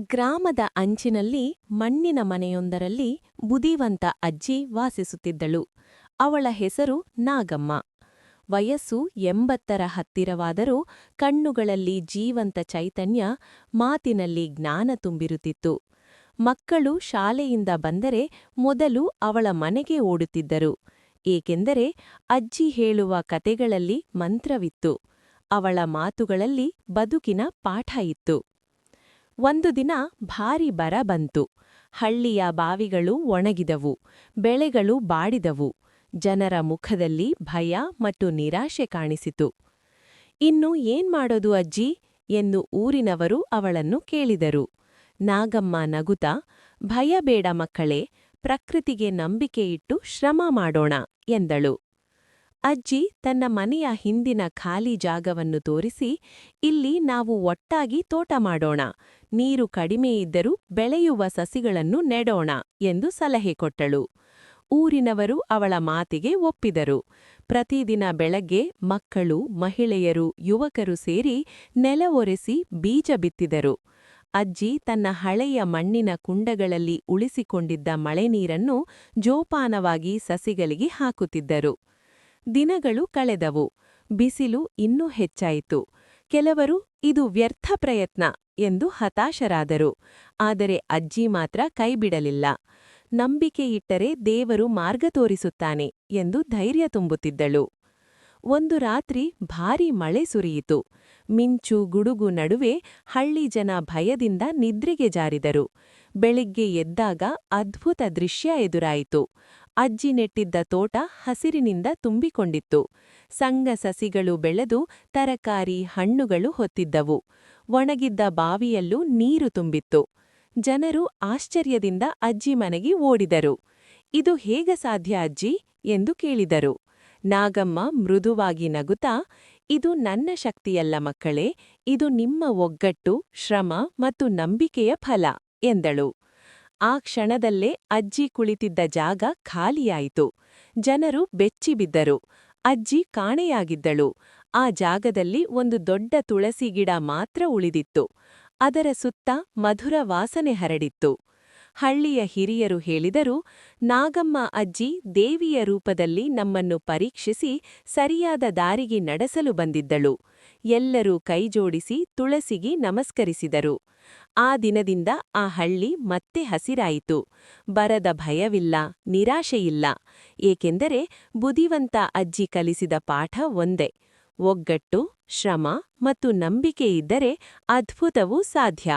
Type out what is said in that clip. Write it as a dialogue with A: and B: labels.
A: ಗ್ರಾಮದ ಅಂಚಿನಲ್ಲಿ ಮಣ್ಣಿನ ಮನೆಯೊಂದರಲ್ಲಿ ಬುದಿವಂತ ಅಜ್ಜಿ ವಾಸಿಸುತ್ತಿದ್ದಳು. ಅವಳ ಹೆಸರು ನಾಗಮ್ಮ. ವಯಸ್ಸು ಎಂಬತ್ತರ ಹತ್ತಿರವಾದರೂ ಕಣ್ಣುಗಳಲ್ಲಿ ಜೀವಂತ ಚೈತನ್ಯ, ಮಾತಿನಲ್ಲಿ ಜ್ಞಾನ ತುಂಬಿರುತ್ತಿತ್ತು. ಮಕ್ಕಳು ಶಾಲೆಯಿಂದ ಬಂದರೆ ಮೊದಲು ಅವಳ ಮನೆಗೆ ಓಡುತ್ತಿದ್ದರು. ಏಕೆಂದರೆ ಅಜ್ಜಿ ಹೇಳುವ ಕತೆಗಳಲ್ಲಿ ಮಂತ್ರವಿತ್ತು. ಅವಳ ಮಾತುಗಳಲ್ಲಿ ಬದುಕಿನ ಪಾಠ ಇತ್ತು. ಒಂದು ದಿನ ಭಾರಿ ಬರ ಬಂತು. ಹಳ್ಳಿಯ ಬಾವಿಗಳು ಒಣಗಿದವು, ಬೆಳೆಗಳು ಬಾಡಿದವು. ಜನರ ಮುಖದಲ್ಲಿ ಭಯ ಮತ್ತು ನಿರಾಶೆ ಕಾಣಿಸಿತು. ಇನ್ನು ಏನ್ ಮಾಡೋದು ಅಜ್ಜಿ? ಎಂದು ಊರಿನವರು ಅವಳನ್ನು ಕೇಳಿದರು. ನಾಗಮ್ಮ ನಗುತ ಭಯ ಬೇಡ ಮಕ್ಕಳೇ, ಪ್ರಕೃತಿಗೆ ನಂಬಿಕೆಯಿಟ್ಟು ಶ್ರಮ ಮಾಡೋಣ ಎಂದಳು. ಅಜ್ಜಿ ತನ್ನ ಮನೆಯ ಹಿಂದಿನ ಖಾಲಿ ಜಾಗವನ್ನು ತೋರಿಸಿ, ಇಲ್ಲಿ ನಾವು ಒಟ್ಟಾಗಿ ತೋಟ ಮಾಡೋಣ, ನೀರು ಕಡಿಮೆಯಿದ್ದರೂ ಬೆಳೆಯುವ ಸಸಿಗಳನ್ನು ನೆಡೋಣ, ಎಂದು ಸಲಹೆ ಕೊಟ್ಟಳು. ಊರಿನವರು ಅವಳ ಮಾತಿಗೆ ಒಪ್ಪಿದರು. ಪ್ರತಿದಿನ ಬೆಳಗ್ಗೆ ಮಕ್ಕಳು, ಮಹಿಳೆಯರು, ಯುವಕರು ಸೇರಿ ನೆಲ ಒರೆಸಿ ಬೀಜ ಬಿತ್ತಿದರು. ಅಜ್ಜಿ ತನ್ನ ಹಳೆಯ ಮಣ್ಣಿನ ಕುಂಡಗಳಲ್ಲಿ ಉಳಿಸಿಕೊಂಡಿದ್ದ ಮಳೆ ನೀರನ್ನು ಜೋಪಾನವಾಗಿ ಸಸಿಗಳಿಗೆ ಹಾಕುತ್ತಿದ್ದರು. ದಿನಗಳು ಕಳೆದವು. ಬಿಸಿಲು ಇನ್ನೂ ಹೆಚ್ಚಾಯಿತು. ಕೆಲವರು, ಇದು ವ್ಯರ್ಥ ಪ್ರಯತ್ನ ಎಂದು ಹತಾಶರಾದರು. ಆದರೆ ಅಜ್ಜಿ ಮಾತ್ರ ಕೈಬಿಡಲಿಲ್ಲ. ನಂಬಿಕೆಯಿಟ್ಟರೆ ದೇವರು ಮಾರ್ಗ ತೋರಿಸುತ್ತಾನೆ ಎಂದು ಧೈರ್ಯ ತುಂಬುತ್ತಿದ್ದಳು. ಒಂದು ರಾತ್ರಿ ಭಾರೀ ಮಳೆ ಸುರಿಯಿತು. ಮಿಂಚು ಗುಡುಗು ನಡುವೆ ಹಳ್ಳಿ ಜನ ಭಯದಿಂದ ನಿದ್ರೆಗೆ ಜಾರಿದರು. ಬೆಳಿಗ್ಗೆ ಎದ್ದಾಗ ಅದ್ಭುತ ದೃಶ್ಯ ಎದುರಾಯಿತು. ಅಜ್ಜಿ ನೆಟ್ಟಿದ್ದ ತೋಟ ಹಸಿರಿನಿಂದ ತುಂಬಿಕೊಂಡಿತ್ತು. ಸಂಗ ಸಸಿಗಳು ಬೆಳೆದು ತರಕಾರಿ, ಹಣ್ಣುಗಳು ಹೊತ್ತಿದ್ದವು. ಒಣಗಿದ್ದ ಬಾವಿಯಲ್ಲೂ ನೀರು ತುಂಬಿತ್ತು. ಜನರು ಆಶ್ಚರ್ಯದಿಂದ ಅಜ್ಜಿ ಮನೆಗೆ ಓಡಿದರು. ಇದು ಹೇಗ ಸಾಧ್ಯ ಅಜ್ಜಿ ಎಂದು ಕೇಳಿದರು. ನಾಗಮ್ಮ, ಮೃದುವಾಗಿ ನಗುತ್ತಾ, ಇದು ನನ್ನ ಶಕ್ತಿಯಲ್ಲ ಮಕ್ಕಳೇ, ಇದು ನಿಮ್ಮ ಒಗ್ಗಟ್ಟು, ಶ್ರಮ ಮತ್ತು ನಂಬಿಕೆಯ ಫಲ ಎಂದಳು. ಆ ಕ್ಷಣದಲ್ಲೇ ಅಜ್ಜಿ ಕುಳಿತಿದ್ದ ಜಾಗ ಖಾಲಿಯಾಯಿತು. ಜನರು ಬೆಚ್ಚಿಬಿದ್ದರು ಅಜ್ಜಿ ಕಾಣೆಯಾಗಿದ್ದಳು. ಆ ಜಾಗದಲ್ಲಿ ಒಂದು ದೊಡ್ಡ ತುಳಸಿ ಗಿಡ ಮಾತ್ರ ಉಳಿದಿತ್ತು. ಅದರ ಸುತ್ತ ಮಧುರ ವಾಸನೆ ಹರಡಿತ್ತು. ಹಳ್ಳಿಯ ಹಿರಿಯರು ಹೇಳಿದರು, ನಾಗಮ್ಮ ಅಜ್ಜಿ ದೇವಿಯ ರೂಪದಲ್ಲಿ ನಮ್ಮನ್ನು ಪರೀಕ್ಷಿಸಿ ಸರಿಯಾದ ದಾರಿಗೆ ನಡೆಸಲು ಬಂದಿದ್ದಳು. ಎಲ್ಲರೂ ಕೈಜೋಡಿಸಿ ತುಳಸಿಗೆ ನಮಸ್ಕರಿಸಿದರು. ಆ ದಿನದಿಂದ ಆ ಹಳ್ಳಿ ಮತ್ತೆ ಹಸಿರಾಯಿತು. ಬರದ ಭಯವಿಲ್ಲ, ನಿರಾಶೆಯಿಲ್ಲ. ಏಕೆಂದರೆ ಬುದಿವಂತ ಅಜ್ಜಿ ಕಲಿಸಿದ ಪಾಠ ಒಂದೇ. ಒಗ್ಗಟ್ಟು, ಶ್ರಮ ಮತ್ತು ನಂಬಿಕೆಯಿದ್ದರೆ ಅದ್ಭುತವೂ ಸಾಧ್ಯ.